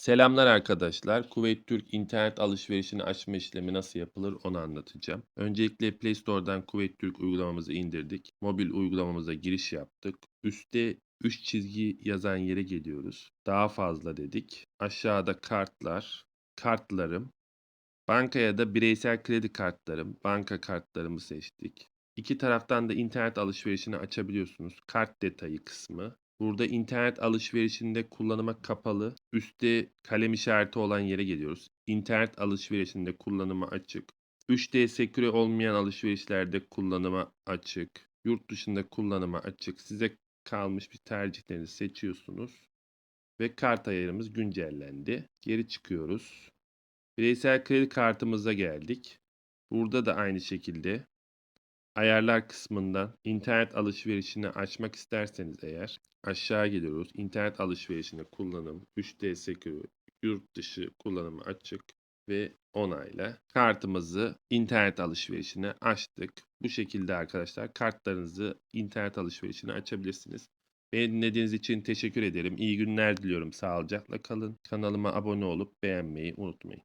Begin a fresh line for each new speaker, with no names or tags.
Selamlar arkadaşlar. Kuveyt Türk internet alışverişini açma işlemi nasıl yapılır onu anlatacağım. Öncelikle Play Store'dan Kuveyt Türk uygulamamızı indirdik. Mobil uygulamamıza giriş yaptık. Üste 3 çizgi yazan yere geliyoruz. Daha fazla dedik. Aşağıda kartlar, kartlarım, bankaya da bireysel kredi kartlarım, banka kartlarımı seçtik. İki taraftan da internet alışverişini açabiliyorsunuz. Kart detayı kısmı. Burada internet alışverişinde kullanıma kapalı, üstte kalem işareti olan yere geliyoruz. İnternet alışverişinde kullanıma açık. 3D seküre olmayan alışverişlerde kullanıma açık. Yurt dışında kullanıma açık. Size kalmış bir tercihlerinizi seçiyorsunuz. Ve kart ayarımız güncellendi. Geri çıkıyoruz. Bireysel kredi kartımıza geldik. Burada da aynı şekilde ayarlar kısmından internet alışverişini açmak isterseniz eğer aşağı geliyoruz. İnternet alışverişinde kullanım, 3D Secure, yurt dışı kullanımı açık ve onayla kartımızı internet alışverişine açtık. Bu şekilde arkadaşlar kartlarınızı internet alışverişine açabilirsiniz. Beni dinlediğiniz için teşekkür ederim. İyi günler diliyorum. Sağlıcakla kalın. Kanalıma abone olup beğenmeyi unutmayın.